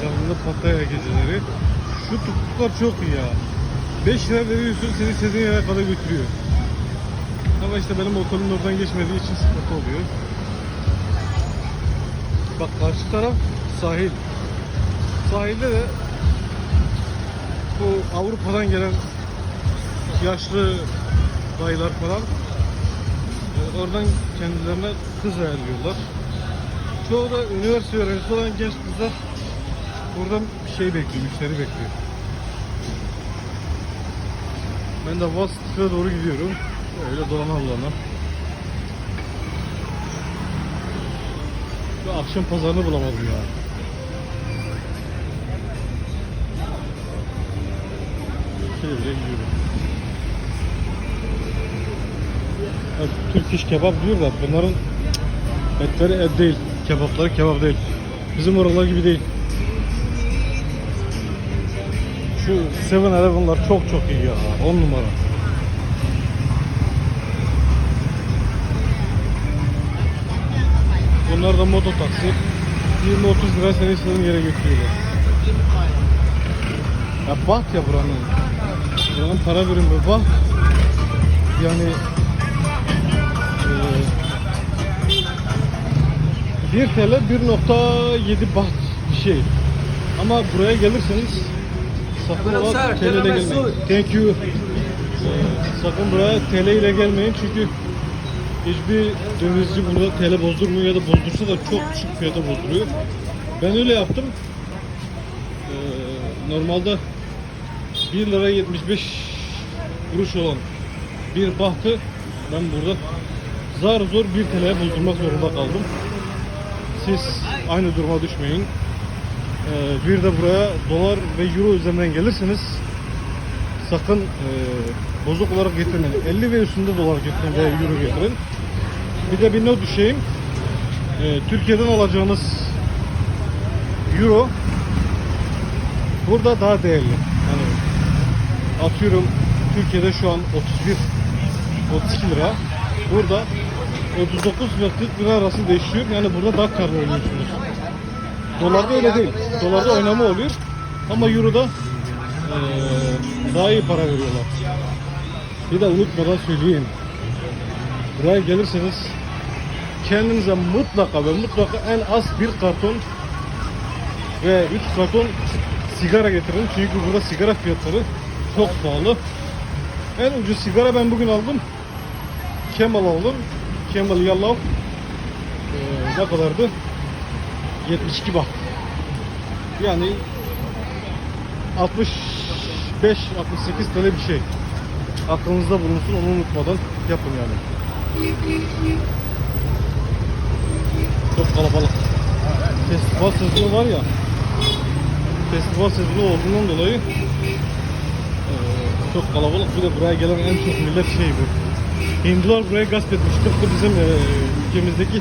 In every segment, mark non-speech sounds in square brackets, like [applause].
Canlı Pattaya geceleri. Şu tuktuklar çok iyi ya. 5 lira veriyorsun seni istediğin yere kadar götürüyor. Ama işte benim okulum oradan geçmediği için sıkıntı oluyor. Bak karşı taraf sahil. Sahilde de bu Avrupa'dan gelen yaşlı dayılar falan e, oradan kendilerine kız ayarlıyorlar. Çoğu da üniversite öğrencisi olan genç kızlar buradan bir şey bekliyor, müşteri bekliyor. Ben de Vasıf'a doğru gidiyorum. Öyle dolana dolana. Şu akşam pazarını bulamadım ya. Şöyle gidiyorum. Ya, Türk iş kebap diyor da bunların etleri et değil. Kebapları kebap değil. Bizim oralar gibi değil. Şu 7-Eleven'lar çok çok iyi ya. 10 numara. Bunlar da moto taksi. 20-30 lira seni istediğin yere götürüyorlar. Ya bak ya buranın. Buranın para birimi bak. Yani eee 1 TL 1.7 baht bir şey. Ama buraya gelirseniz sakın ola TL ile gelmeyin. Thank you. Sakın buraya TL ile gelmeyin çünkü hiçbir dövizci burada TL bozdurmuyor ya da bozdursa da çok düşük fiyata bozduruyor. Ben öyle yaptım. Eee, normalde 1 lira 75 kuruş olan bir bahtı ben burada zar zor 1 TL'ye bozdurmak zorunda kaldım. Siz aynı duruma düşmeyin. Ee, bir de buraya dolar ve euro üzerinden gelirseniz sakın e, bozuk olarak getirmeyin. 50 ve üstünde dolar getirin veya euro getirin. Bir de bir not düşeyim. Ee, Türkiye'den alacağınız euro burada daha değerli. Yani atıyorum Türkiye'de şu an 31 32 lira. Burada 39 ve 40 lira arası değişiyor. Yani burada daha karlı oynuyorsunuz. Dolarda öyle değil. Dolarda oynama oluyor. Ama Euro'da eee, daha iyi para veriyorlar. Bir de unutmadan söyleyeyim. Buraya gelirseniz kendinize mutlaka ve mutlaka en az bir karton ve 3 karton sigara getirin. Çünkü burada sigara fiyatları çok pahalı. En ucuz sigara ben bugün aldım. Kemal aldım. Kemal Yallah. Ee, ne kadardı? 72 baht. Yani 65 68 TL bir şey. Aklınızda bulunsun onu unutmadan yapın yani. Çok kalabalık. Festival sezonu var ya. Festival sezonu olduğundan dolayı eee, çok kalabalık. Bir de buraya gelen en çok millet şey bu. Hindular buraya gasp etmiş. Tıpkı bizim eee, ülkemizdeki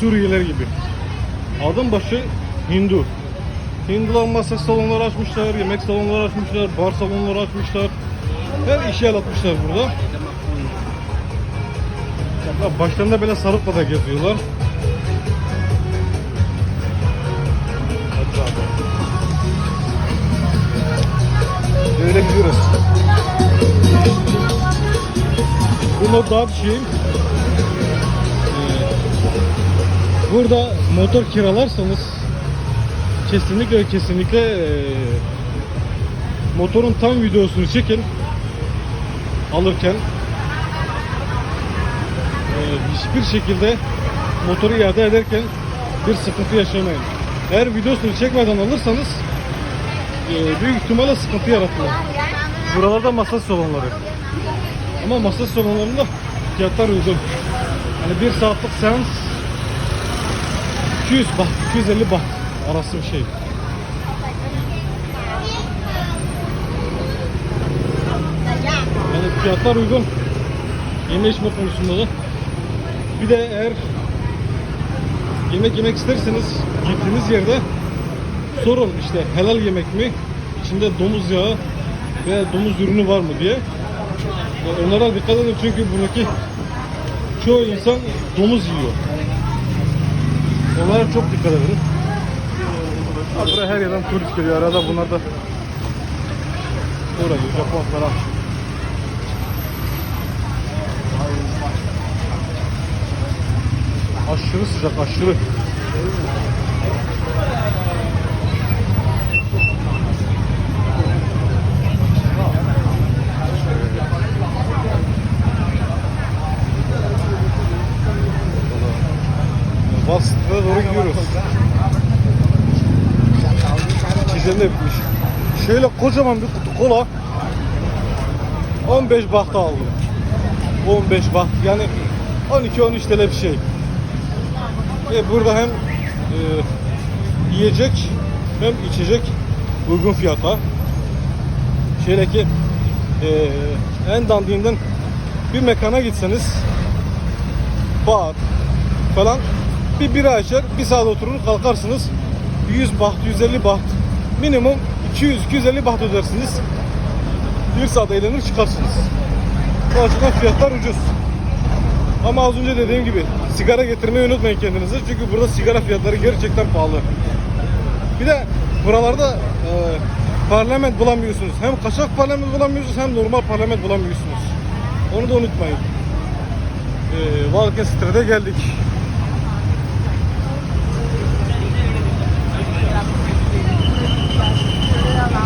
Suriyeliler gibi. Adım başı Hindu. Hindular masa salonları açmışlar, yemek salonları açmışlar, bar salonları açmışlar. Her işi el atmışlar burada. Başlarında böyle sarıkla da geziyorlar. Böyle gidiyoruz. Bunu şey. Burada motor kiralarsanız kesinlikle kesinlikle eee, motorun tam videosunu çekin alırken eee, hiçbir şekilde motoru iade ederken bir sıkıntı yaşamayın. Eğer videosunu çekmeden alırsanız eee, büyük ihtimalle sıkıntı yaratır. Buralarda masaj salonları. Ama masaj salonlarında fiyatlar uygun. Hani bir saatlik seans 200 baht, 250 baht arası bir şey. Yani fiyatlar uygun. Yeme içme konusunda da. Bir de eğer yemek yemek isterseniz gittiğiniz yerde sorun işte helal yemek mi? İçinde domuz yağı ve domuz ürünü var mı diye. Onlara dikkat edin çünkü buradaki çoğu insan domuz yiyor. Onlara çok dikkat edin. Ha, buraya her yerden turist geliyor. Arada bunlar da uğrayıyor. Japon falan. Aşırı sıcak, aşırı. Doğru gidiyoruz. Çizim de bitmiş. Şöyle kocaman bir kutu kola 15 bahta aldım. 15 baht yani 12-13 TL bir şey. Ve burada hem e, yiyecek hem içecek uygun fiyata. Şöyle ki e, en dandiğinden bir mekana gitseniz bar falan bir bira içer bir saat oturur kalkarsınız. 100 baht 150 baht. Minimum 200-250 baht ödersiniz. Bir saat eğlenir çıkarsınız. Bu açıdan fiyatlar ucuz. Ama az önce dediğim gibi sigara getirmeyi unutmayın kendinize. Çünkü burada sigara fiyatları gerçekten pahalı. Bir de buralarda e, parlament bulamıyorsunuz. Hem kaçak parlament bulamıyorsunuz hem normal parlament bulamıyorsunuz. Onu da unutmayın. E, Walkenstre'de geldik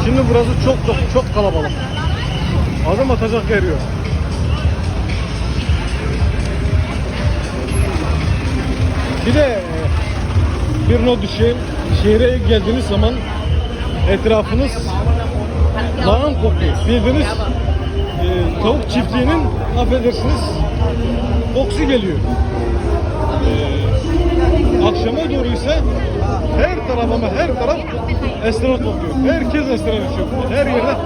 Şimdi burası çok çok çok kalabalık. Adım atacak yer. Bir de e, bir not düşeyim. Şehre geldiğiniz zaman etrafınız lağım kokuyor. Bildiğiniz e, tavuk çiftliğinin affedersiniz kokusu geliyor. E, akşama doğru ise her taraf ama her taraf esnaf kokuyor. Herkes esnaf içiyor. Her yerde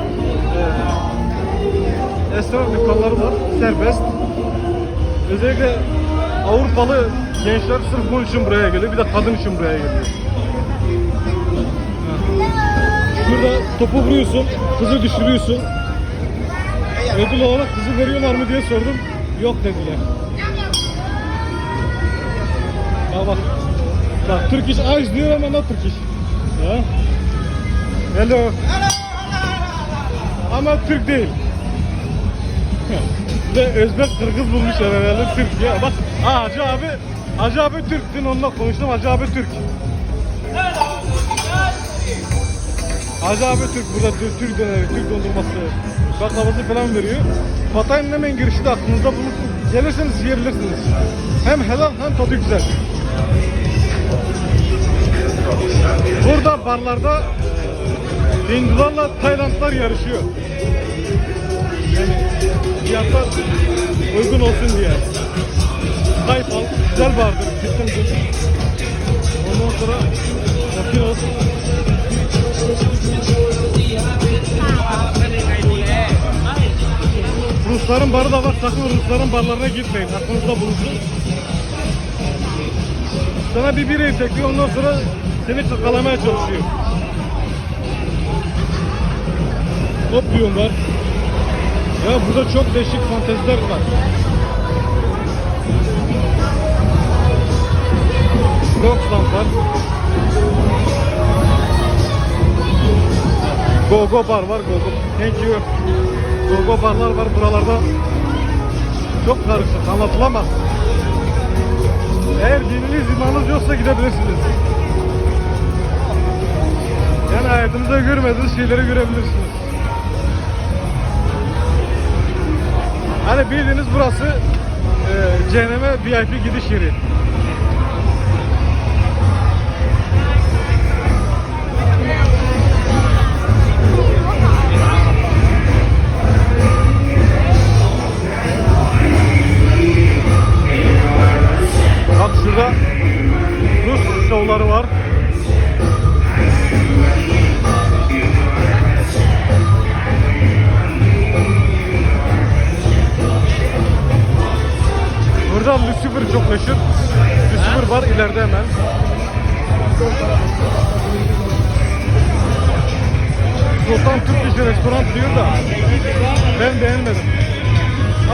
e, esnaf dükkanları var. Serbest. Özellikle Avrupalı gençler sırf bunun için buraya geliyor. Bir de kadın için buraya geliyor. Şurada topu vuruyorsun, kızı düşürüyorsun. Ödül olarak kızı veriyorlar mı diye sordum. Yok dediler. Ya bak. Bak Turkish eyes diyor ama not Turkish. Ya. Hello. Ama Türk değil. [laughs] Ve Özbek Kırgız bulmuşlar herhalde Türk ya. Bak ha, Hacı abi Hacı abi Türk. Dün onunla konuştum Hacı abi Türk. Hacı abi Türk burada Türk, Türk döneri, Türk dondurması, baklavası falan veriyor. Patay'ın hemen girişi de aklınızda bulunsun. Gelirseniz yiyebilirsiniz. Hem helal hem tadı güzel. Burada barlarda Hindularla Taylandlar yarışıyor. Yani fiyatlar uygun olsun diye. Tayfal güzel bardır. Gittim. Ondan sonra bakıyoruz. Rusların barı da var. Sakın Rusların barlarına gitmeyin. Aklınızda bulunsun. Sana bir bira çekiyor ondan sonra seni kakalamaya çalışıyor. Opium var. Ya burada çok değişik fanteziler var. Rockland var. Go Go Bar var Go Go. Thank you. Go Go barlar var buralarda. Çok karışık anlatılamaz. Eğer dininiz imanınız yoksa gidebilirsiniz. Yani hayatınızda görmediğiniz şeyleri görebilirsiniz. Hani bildiğiniz burası e, cehenneme VIP gidiş yeri. Bak şurada Rus şovları var.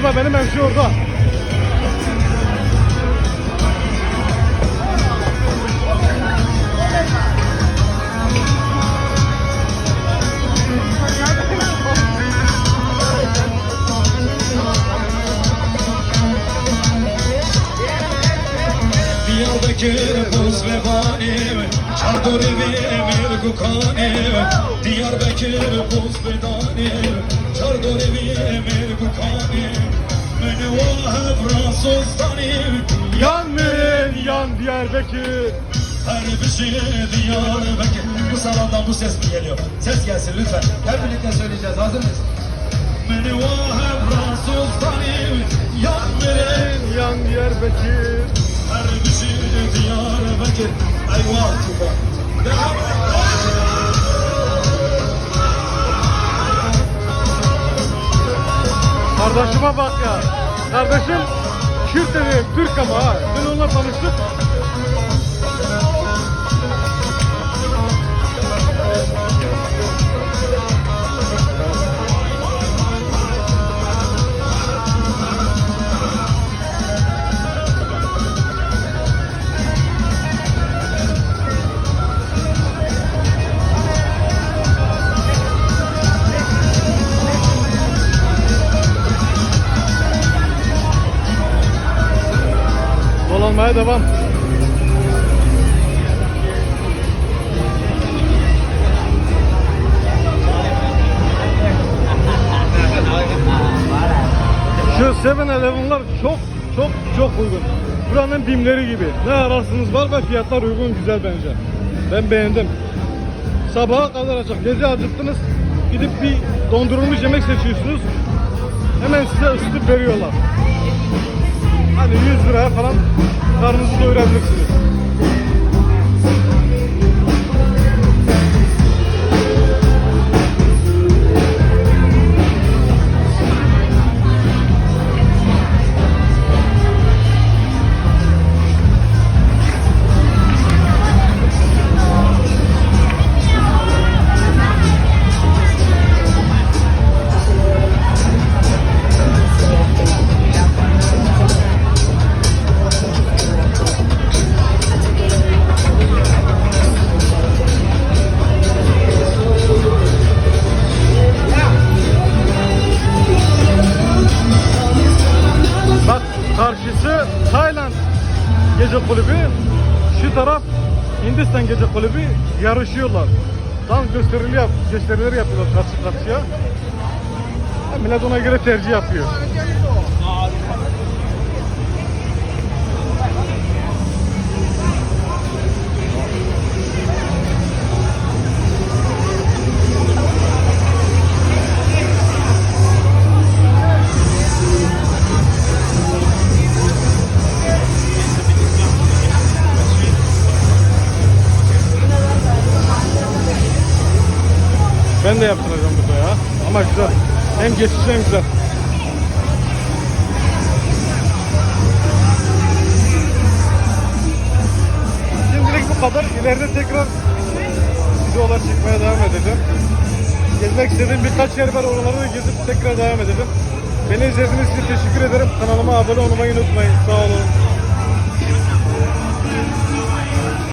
Ama benim hemşire orada. Bir yolda kırmızı ve vanim Diyarbakır buz bedanim Çardır evim Gukanim Mene vahe Fransızdanim Yan verin yan Diyarbakır. Her bir şey Diyarbakır Bu salondan bu ses mi geliyor? Ses gelsin lütfen Hep birlikte söyleyeceğiz hazır mıyız? Mene vahe Fransızdanim Yan verin Yan Diyarbakır. Her bir şey Diyarbakır Kardeşime bak ya. Kardeşim Kürt dedi, Türk ama ha. Dün onunla tanıştık. Devam. Şu 7-Eleven'lar çok çok çok uygun. Buranın bimleri gibi. Ne ararsınız var ve fiyatlar uygun güzel bence. Ben beğendim. Sabaha kadar açık. Gece acıktınız. Gidip bir dondurulmuş yemek seçiyorsunuz. Hemen size ısıtıp veriyorlar. Hani 100 liraya falan karnınızı doyurabilirsiniz. Gösterileri yapıyorlar karşı karşıya. Millet ona göre tercih yapıyor. Ben de yaptıracağım burada ya. Ama güzel. Hem geçiş hem güzel. Şimdilik bu kadar. İleride tekrar videolar çekmeye devam edeceğim. Gezmek istediğim birkaç yer var. Oraları da gezip tekrar devam edeceğim. Beni izlediğiniz için teşekkür ederim. Kanalıma abone olmayı unutmayın. Sağ olun.